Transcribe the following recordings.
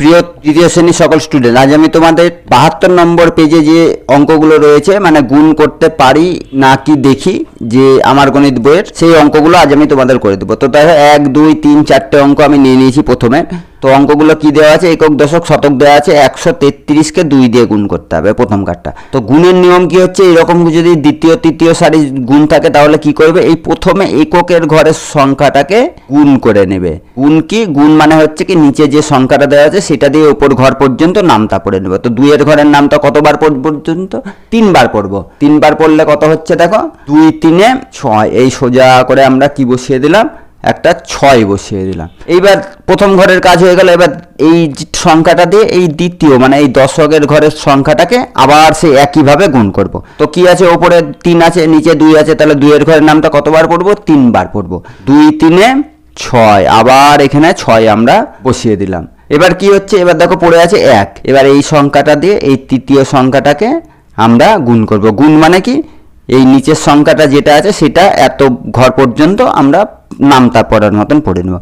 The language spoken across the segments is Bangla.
প্রিয় তৃতীয় শ্রেণির সকল স্টুডেন্ট আজ আমি তোমাদের বাহাত্তর নম্বর পেজে যে অঙ্কগুলো রয়েছে মানে গুণ করতে পারি না কি দেখি, যে আমার গণিত বইয়ের, সেই অঙ্কগুলো আজ আমি তোমাদের করে দেবো। তো তাই এক, দুই, তিন, চারটে অঙ্ক আমি নিয়ে নিয়েছি প্রথমে। তো অঙ্কগুলো কি দেওয়া আছে? একক দশক, শতক দেওয়া আছে, একশো তেত্রিশকে দুই দিয়ে গুণ করতে হবে প্রথম কার্ডটা তো গুণের নিয়ম কি হচ্ছে? এরকম যদি দ্বিতীয়, তৃতীয় সারি গুণ থাকে তাহলে কি করবে? এই প্রথমে এককের ঘরের সংখ্যাটাকে গুণ করে নেবে। গুণ কি? গুণ মানে হচ্ছে কি নিচে যে সংখ্যাটা দেওয়া আছে সেটা দিয়ে উপর ঘর পর্যন্ত নামটা পড়ে নেবে। তো দুইয়ের ঘরের নামটা কতবার পর্যন্ত? তিনবার পড়ব। তিনবার পড়লে কত হচ্ছে দেখো? দুই তিনে ছয়। এই সোজা করে আমরা কি বসিয়ে দিলাম? একটা ছয় বসিয়ে দিলাম। এইবার প্রথম ঘরের কাজ হয়ে গেল, এবার এই সংখ্যাটা দিয়ে এই দ্বিতীয় মানে এই দশকের ঘরের সংখ্যাটাকে আবার সে একইভাবে গুণ করব। তো কি আছে? ওপরে তিন আছে, নিচে দুই আছে, তাহলে দুইয়ের ঘরের নামটা কতবার পড়ব? তিনবার পড়ব। দুই তিনে ছয়, আবার এখানে ছয় আমরা বসিয়ে দিলাম। এবার কি হচ্ছে? এবার দেখো পড়ে আছে এক। এবার এই সংখ্যাটা দিয়ে এই তৃতীয় সংখ্যাটাকে আমরা গুণ করব। গুণ মানে কি? এই নিচের সংখ্যাটা যেটা আছে, সেটা এত ঘর পর্যন্ত আমরা নামতা পড়ার মতন পড়ে নেব।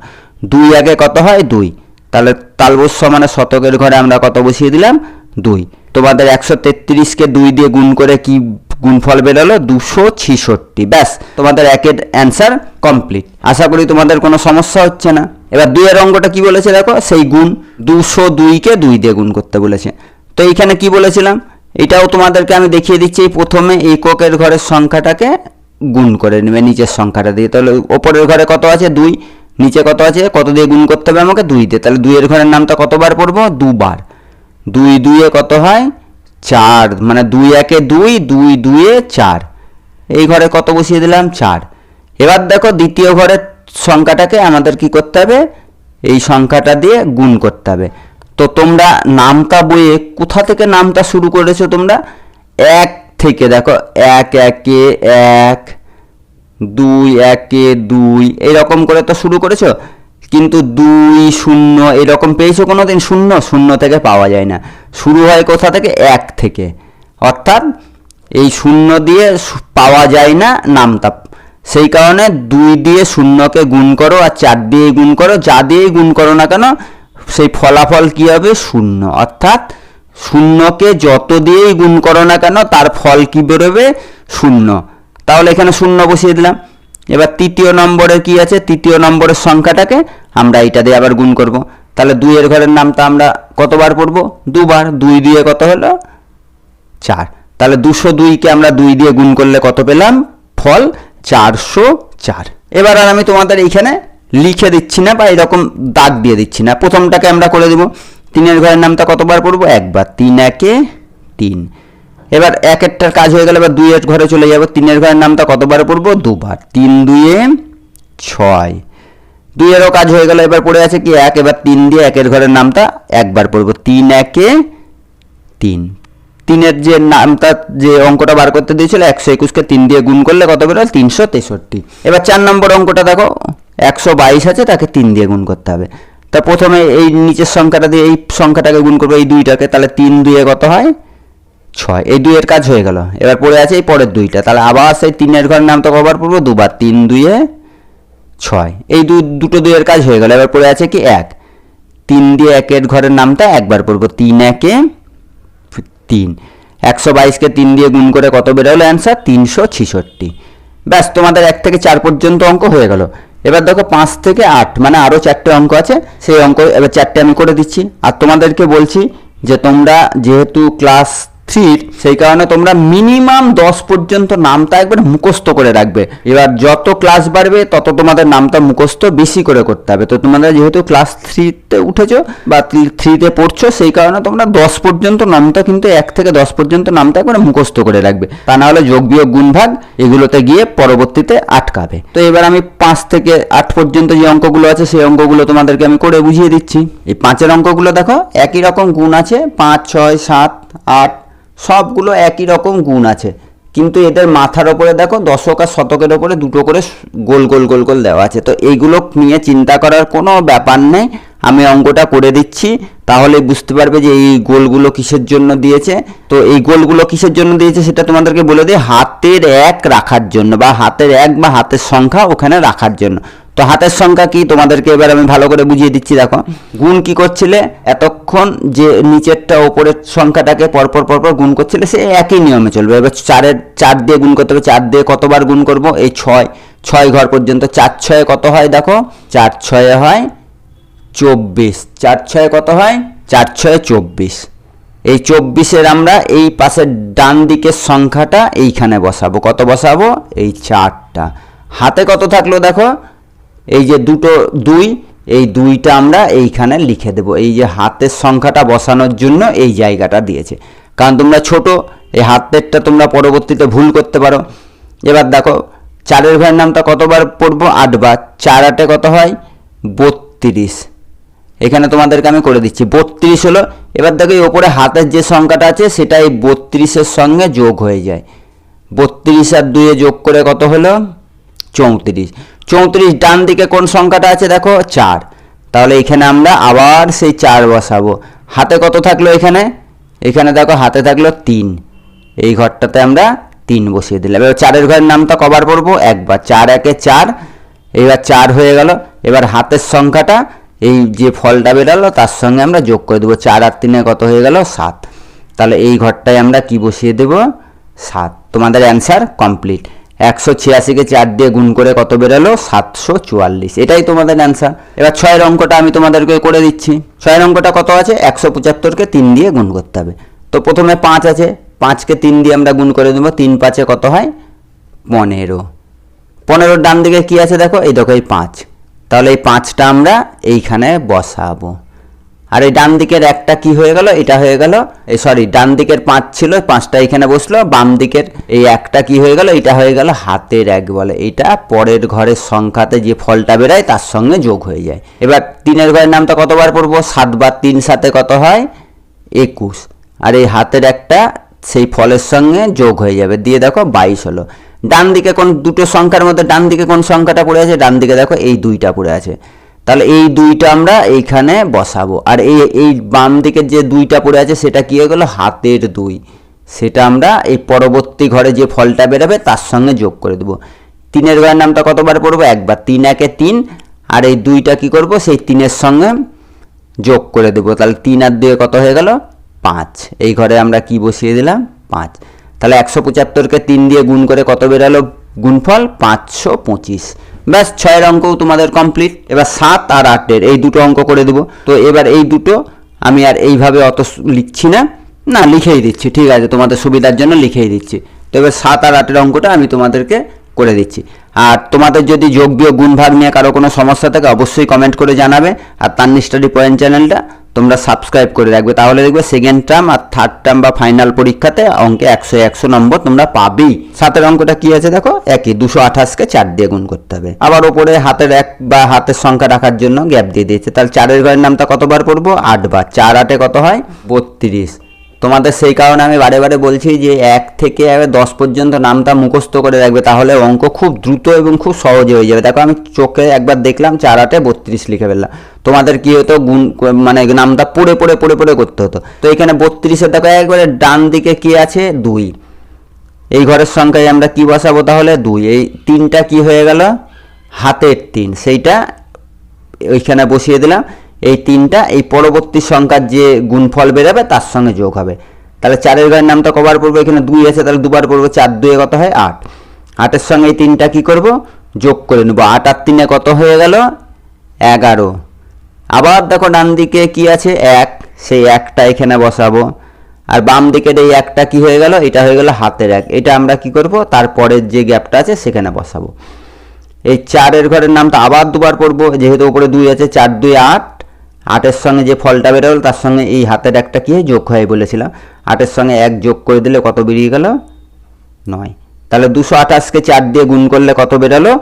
দুই আগে কত হয়? দুই। তাহলে তালবস্য মানে শতকের ঘরে আমরা কত বসিয়ে দিলাম? দুই। তোমাদের একশো তেত্রিশকে দুই দিয়ে গুণ করে কি গুণফল বেরোলো? দুশো ছিষট্টি। ব্যাস, তোমাদের একের অ্যান্সার কমপ্লিট। আশা করি তোমাদের কোনো সমস্যা হচ্ছে না। এবার দুইয়ের অঙ্কটা কি বলেছে দেখো? সেই গুণ দুশো দুইকে দুই দিয়ে গুণ করতে বলেছে। তো এইখানে কি বলেছিলাম? এটাও তোমাদেরকে আমি দেখিয়ে দিচ্ছি প্রথমে, এককের ঘরের সংখ্যাটাকে গুণ করে নেবে নিচের সংখ্যাটা দিয়ে। তাহলে ওপরের ঘরে কত আছে? দুই। নিচে কত আছে? কত দিয়ে গুণ করতে হবে আমাকে? দুই দিয়ে। তাহলে দুইয়ের ঘরের নামটা কতবার পড়ব? দুবার। দুই দুইয়ে কত হয়? চার। মানে দুই একে দুই দুই দুইয়ে চার। এই ঘরে কত বসিয়ে দিলাম? চার। এবার দেখো দ্বিতীয় ঘরের সংখ্যাটাকে আমাদের কি করতে হবে? এই সংখ্যাটা দিয়ে গুণ করতে হবে। তো তোমরা নামটা বইয়ে কোথা থেকে নামটা শুরু করেছ তোমরা? এক থেকে দেখো এক, একে, এক, দুই, একে, দুই, এরকম করে তো শুরু করেছ? কিন্তু দুই, শূন্য এরকম পেয়েছ কোনো দিন শূন্য শূন্য থেকে পাওয়া যায় না। শুরু হয় কোথা থেকে? এক থেকে। অর্থাৎ এই শূন্য দিয়ে পাওয়া যায় না নামতা। সেই কারণে দুই দিয়ে শূন্যকে গুণ করো আর চার দিয়ে গুণ করো। যা দিয়েই গুণ করো না কেন, সেই ফলাফল কী হবে? শূন্য। অর্থাৎ শূন্যকে যত দিয়েই গুণ করো না কেন, তার ফল কি বেরোবে? শূন্য। তাহলে এখানে শূন্য বসিয়ে দিলাম। এবার তৃতীয় নম্বরে কি আছে? তৃতীয় নম্বরের সংখ্যাটাকে আমরা এইটা দিয়ে আবার গুণ করব। তাহলে দুইয়ের ঘরের নামটা আমরা কতবার পড়ব? দুবার। দুই দিয়ে কত হলো? চার। তাহলে দুশো দুইকে আমরা দুই দিয়ে গুণ করলে কত পেলাম? ফল চারশো চার। এবার আর আমি তোমাদের এইখানে লিখে দিচ্ছি না বা এরকম দাগ দিয়ে দিচ্ছি না। প্রথমটাকে আমরা করে দেব। তিনের ঘরের নামটা কতবার পড়ব? একবার। তিন, একে, তিন। এবার এক একটার কাজ হয়ে গেল, এবার দুইয়ের ঘরে চলে যাব। তিনের ঘরের নামটা কতবার পড়ব? দুবার। তিন দুইয়ে ছয়। দুইয়েরও কাজ হয়ে গেল, এবার পড়ে আছে কি? এক, এবার তিন দিয়ে একের ঘরের নামটা একবার পড়ব। তিন, একে, তিন। তিনের যে নামটা, যে অঙ্কটা বার করতে দিয়েছিল, একশো একুশকে তিন দিয়ে গুণ করলে কত বেরোল তিনশো তেষট্টি। এবার চার নম্বর অঙ্কটা দেখো। একশো বাইশ আছে, তাকে তিন দিয়ে গুণ করতে হবে। তা প্রথমে এই নিচের সংখ্যাটা দিয়ে এই সংখ্যাটাকে গুণ করব, এই দুইটাকে, তাহলে তিন দুইয়ে কত হয়? ছয়। এই দুইয়ের কাজ হয়ে গেল। এবার পড়ে আছে এই পরের দুইটা। তাহলে আবার সেই তিনের ঘরের নামটা কবার পড়ব দুবার তিন দুইয়ে ছয়। এই দু দুটো দুইয়ের কাজ হয়ে গেল। এবার পড়ে আছে কি এক। তিন দিয়ে একের ঘরের নামটা একবার পড়ব। তিন একে তিন। একশো বাইশকে তিন দিয়ে গুণ করে কত বেরোলো? অ্যান্সার তিনশো ছিষট্টি। ব্যাস, তোমাদের এক থেকে চার পর্যন্ত অঙ্ক হয়ে গেল। এবার দেখো পাঁচ থেকে আট মানে আরও চারটে অঙ্ক আছে, সেই অঙ্ক এবার চারটে আমি করে দিচ্ছি। আর তোমাদেরকে বলছি যে তোমরা যেহেতু ক্লাস থ্রির সেই কারণে তোমরা মিনিমাম দশ পর্যন্ত নামটা একবার মুখস্থ করে রাখবে। এবার যত ক্লাস বাড়বে, তত তোমাদের নামটা মুখস্থ বেশি করে করতে হবে। তো তোমাদের যেহেতু ক্লাস থ্রিতে উঠেছো বা থ্রিতে পড়ছো, সেই কারণে তোমরা দশ পর্যন্ত নামটা কিন্তু এক থেকে দশ পর্যন্ত নামটা একবার মুখস্থ করে রাখবে। তা না হলে যোগ, বিয়োগ, গুণ, ভাগ এগুলোতে গিয়ে পরবর্তীতে আটকাবে। তো এবার আমি পাঁচ থেকে আট পর্যন্ত যে অঙ্কগুলো আছে, সেই অঙ্কগুলো তোমাদেরকে আমি করে বুঝিয়ে দিচ্ছি। এই পাঁচের অঙ্কগুলো দেখো, একই রকম গুণ আছে, পাঁচ, ছয়, সাত, আট সবগুলো একই রকম গুণ আছে। কিন্তু এদের মাথার ওপরে দেখো দশক আর শতকের ওপরে দুটো করে গোল গোল গোল গোল দেওয়া আছে। তো এইগুলো নিয়ে চিন্তা করার কোনো ব্যাপার নেই। আমি অঙ্কটা করে দিচ্ছি। তাহলে বুঝতে পারবে যে এই গোলগুলো কিসের জন্য দিয়েছে। তো এই গোলগুলো কিসের জন্য দিয়েছে সেটা তোমাদেরকে বলে দিই। হাতের এক রাখার জন্য বা হাতের এক বা হাতের সংখ্যা ওখানে রাখার জন্য। তো হাতের সংখ্যা কি? তোমাদেরকে এবার আমি ভালো করে বুঝিয়ে দিচ্ছি, দেখো। গুণ কি করছিলে? এতক্ষণ যে নিচেরটা ওপরের সংখ্যাটাকে পরপর পরপর গুণ করছিলে, সে একই নিয়মে চলবে। এবার চারের, চার দিয়ে গুণ করতে হবে। চার দিয়ে কতবার গুণ করব? এই ছয়। ছয় ঘর পর্যন্ত চার ছয়ে কত হয় দেখো? চার ছয়ে হয় চব্বিশ। চার ছয়ে কত হয়? চার ছয়ে চব্বিশ। এই চব্বিশের আমরা এই পাশের ডান দিকের সংখ্যাটা এইখানে বসাবো। কত বসাবো? এই চারটা। হাতে কত থাকল দেখো? এই যে দুটো দুই, এই দুইটা আমরা এইখানে লিখে দেব। এই যে হাতের সংখ্যাটা বসানোর জন্য এই জায়গাটা দিয়েছে। কারণ তোমরা ছোট, এই হাতেরটা তোমরা পরবর্তীতে ভুল করতে পারো। এবার দেখো, চারের ভাইয়ের নামটা কতবার পড়ব? আটবার। চার আটে কত হয়? বত্রিশ। এখানে তোমাদেরকে আমি করে দিচ্ছি। বত্রিশ হলো, এবার দেখো এই ওপরে হাতের যে সংখ্যাটা আছে, সেটা এই বত্রিশের সঙ্গে যোগ হয়ে যায়। বত্রিশ আর দুয়ে যোগ করে কত হলো? চৌত্রিশ। চৌত্রিশ ডান দিকে কোন সংখ্যাটা আছে দেখো? চার। তাহলে এখানে আমরা আবার সেই চার বসাবো। হাতে কত থাকল এখানে? এখানে দেখো হাতে থাকল তিন। এই ঘরটাতে আমরা তিন বসিয়ে দিলাম। এবার চারের ঘরের নামটা কবার পড়ব? একবার। চার একে চার। এবার চার হয়ে গেল। এবার হাতের সংখ্যাটা, এই যে ফলটা বেরালো, তার সঙ্গে আমরা যোগ করে দেবো। চার আর তিনে কত হয়ে গেল? সাত। তাহলে এই ঘরটায় আমরা কি বসিয়ে দেব? সাত। তোমাদের অ্যান্সার কমপ্লিট একশো ছিয়াশিকে চার দিয়ে গুণ করে কত বেরোলো? সাতশো চুয়াল্লিশ। এটাই তোমাদের অ্যান্সার এবার ছয়ের অঙ্কটা আমি তোমাদেরকে করে দিচ্ছি। ছয়ের অঙ্কটা কত আছে? একশো পঁচাত্তরকে তিন দিয়ে গুণ করতে হবে। তো প্রথমে পাঁচ আছে। পাঁচকে তিন দিয়ে আমরা গুণ করে দেবো। তিন পাঁচে কত হয়? পনেরো। পনেরোর ডান দিকে কি আছে দেখো? এই দেখো, এই পাঁচ। তাহলে এই পাঁচটা আমরা এইখানে বসাবো। আর এই ডান দিকের একটা কি হয়ে গেল? এটা হয়ে গেল এই সরি ডান দিকের পাঁচ ছিল পাঁচটা এখানে বসল, বাম দিকের এই একটা কি হয়ে গেল? এটা হয়ে গেল হাতের এক বলে। এটা পরের ঘরের সংখ্যাতে যে ফলটা বেরোয়, তার সঙ্গে যোগ হয়ে যায়। এবার তিনের ঘরের নামটা কতবার পড়ব? সাতবার তিন সাথে কত হয়? একুশ। আর এই হাতের একটা, সেই ফলের সঙ্গে যোগ হয়ে যাবে। দিয়ে দেখো বাইশ হলো। ডান দিকে কোন, দুটো সংখ্যার মধ্যে, ডান দিকে কোন সংখ্যাটা পড়ে আছে? ডান দিকে দেখো এই দুইটা পড়ে আছে। তাহলে এই দুইটা আমরা এইখানে বসাবো। আর এই এই বাম দিকের যে দুইটা পড়ে আছে, সেটা কি হয়ে গেলো? হাতের দুই। সেটা আমরা এই পরবর্তী ঘরে যে ফলটা বেরোবে, তার সঙ্গে যোগ করে দেবো। তিনের ঘরের নামটা কতবার পড়ব? একবার। তিন একে তিন। আর এই দুইটা কি করব? সেই তিনের সঙ্গে যোগ করে দেবো। তাহলে তিন আর দুয়ে কত হয়ে গেল? পাঁচ। এই ঘরে আমরা কি বসিয়ে দিলাম? পাঁচ। তাহলে একশো পঁচাত্তরকে তিন দিয়ে গুণ করে কত বেরালো? গুণফল পাঁচশো পঁচিশ। ব্যাস ছয়ের অঙ্কও তোমাদের কমপ্লিট এবার সাত আর আটের, এই দুটো অঙ্ক করে দেবো। তো এবার এই দুটো আমি আর এইভাবে অত লিখছি না। না, লিখেই দিচ্ছি, ঠিক আছে, তোমাদের সুবিধার জন্য লিখেই দিচ্ছি। তো এবার সাত আর আটের অঙ্কটা আমি তোমাদেরকে করে দিচ্ছি। আর তোমাদের যদি যোগ বিয়োগ গুণ ভাগ নিয়ে কারও কোনো সমস্যা থাকে, অবশ্যই কমেন্ট করে জানাবে। আর তার স্টাডি পয়েন্ট চ্যানেলটা তোমরা সাবস্ক্রাইব করে রাখবে। তাহলে দেখবে সেকেন্ড টার্ম আর থার্ড টার্ম বা ফাইনাল পরীক্ষাতে অঙ্কে একশো একশো নম্বর তোমরা পাবেই। সাতের অঙ্কটা কি আছে দেখো? একই, দুশো আঠাশকে চার দিয়ে গুণ করতে হবে। আবার ওপরে হাতের এক বা হাতের সংখ্যা রাখার জন্য গ্যাপ দিয়ে দিয়েছে। তাহলে চারের ঘরের নামটা কতবার পড়ব? আটবার। চার আটে কত হয়? বত্রিশ। তোমাদের সেই কারণে আমি বারে বারে বলছি যে এক থেকে দশ পর্যন্ত নামটা মুখস্থ করে রাখবে, তাহলে অঙ্ক খুব দ্রুত এবং খুব সহজে হয়ে যাবে। দেখো আমি চোখে একবার দেখলাম চার আটে বত্রিশ লিখে ফেললাম। তোমাদের কি হতো, গুণ মানে নামটা পড়ে পড়ে পড়ে পড়ে করতে হতো। তো এখানে বত্রিশের দেখো, একবারে ডান দিকে কি আছে? দুই। এই ঘরের সংখ্যায় আমরা কি বসাবো তাহলে? দুই। এই তিনটা কি হয়ে গেল? হাতের তিন। সেইটা ওইখানে বসিয়ে দিলাম। এই তিনটা, এই পরবর্তী সংখ্যার যে গুণফল বেরোবে, তার সঙ্গে যোগ হবে। তাহলে চারের ঘরের নামটা কবার পড়ব? এখানে দুই আছে, তাহলে দুবার পড়ব। চার দুয়ে কত হয়? আট। আটের সঙ্গে এই তিনটা কি করব? যোগ করে নেব। আট আর তিনে কত হয়ে গেল? এগারো। আবার দেখো ডান দিকে কি আছে? এক। সেই একটা এখানে বসাবো। আর বাম দিকের এই একটা কি হয়ে গেল? এটা হয়ে গেল হাতের এক। এটা আমরা কি করব? তারপরের যে গ্যাপটা আছে, সেখানে বসাবো। এই চারের ঘরের নামটা আবার দুবার পড়ব। যেহেতু উপরে দুই আছে, চার দুই আট। আটের সঙ্গে যে ফলটা বেরোলো, তার সঙ্গে এই হাতের একটা কি যোগ হয় বলেছিলাম। আটের সঙ্গে এক যোগ করে দিলে কত বেরিয়ে গেল? নয়। তাহলে দুশো আঠাশকে চার দিয়ে গুণ করলে কত বেরোলো?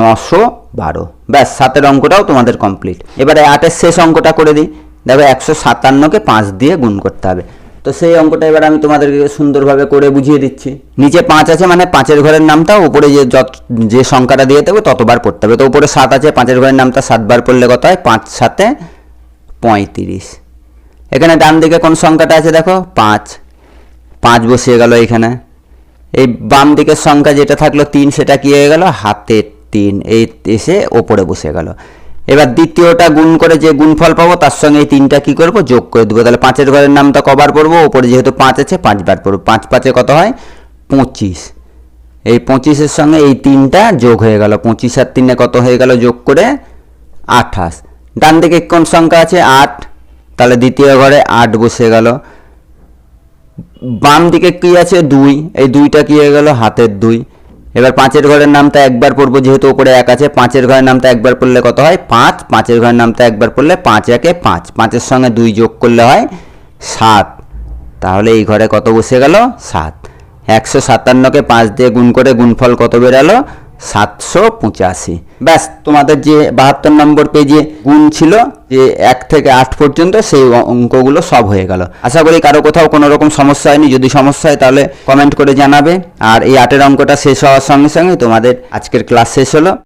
নশো বারো। ব্যাস, সাতের অঙ্কটাও তোমাদের কমপ্লিট এবারে আটের শেষ অঙ্কটা করে দিই। দেখো একশো সাতান্নকে পাঁচ দিয়ে গুণ করতে হবে। তো সেই অঙ্কটা এবার আমি তোমাদেরকে সুন্দরভাবে করে বুঝিয়ে দিচ্ছি। নিচে পাঁচ আছে মানে পাঁচের ঘরের নামটা, উপরে যে যত যে সংখ্যাটা দিয়ে দেবে ততবার পড়তে হবে। তো উপরে সাত আছে, পাঁচের ঘরের নামটা সাতবার পড়লে কত হয়? পাঁচ সাতে পঁয়ত্রিশ। এখানে ডান দিকে কোন সংখ্যাটা আছে দেখো? পাঁচ। পাঁচ বসিয়ে গেল এখানে। এই বাম দিকের সংখ্যা যেটা থাকল তিন, সেটা কি হয়ে গেল? হাতের তিন। এই এসে ওপরে বসে গেল। এবার দ্বিতীয়টা গুণ করে যে গুণফল পাবো, তার সঙ্গে এই তিনটা কি করব? যোগ করে দেবো। তাহলে পাঁচের ঘরের নামটা কবার পড়ব? ওপরে যেহেতু পাঁচ আছে পাঁচবার পড়ব। পাঁচ পাঁচে কত হয়? পঁচিশ। এই পঁচিশের সঙ্গে এই তিনটা যোগ হয়ে গেল। পঁচিশ আর তিনে কত হয়ে গেল? যোগ করে আঠাশ। ডান দিকে কোন সংখ্যা আছে? আট। তাহলে দ্বিতীয় ঘরে আট বসে গেল। বাম দিকে কি আছে? দুই। এই দুইটা কি হয়ে গেল? হাতের দুই। এবার পাঁচের ঘরের নামটা একবার পড়ব, যেহেতু উপরে এক আছে। পাঁচের ঘরের নামটা একবার পড়লে কত হয়? পাঁচ। পাঁচের ঘরের নামটা একবার পড়লে পাঁচ, একে পাঁচ। পাঁচের সঙ্গে দুই যোগ করলে হয় সাত। তাহলে এই ঘরে কত বসে গেল? সাত। একশো সাতান্নকে পাঁচ দিয়ে গুণ করে গুণফল কত বেরালো? সাতশো পঁচাশি। ব্যাস, তোমাদের যে বাহাত্তর নম্বর পেজে গুণ ছিল, যে এক থেকে আট পর্যন্ত সেই অঙ্কগুলো সব হয়ে গেল। আশা করি কারও কোথাও কোনো রকম সমস্যা হয়নি। যদি সমস্যা হয় তাহলে কমেন্ট করে জানাবে। আর এই আটের অঙ্কটা শেষ হওয়ার সঙ্গে সঙ্গে তোমাদের আজকের ক্লাস শেষ হলো।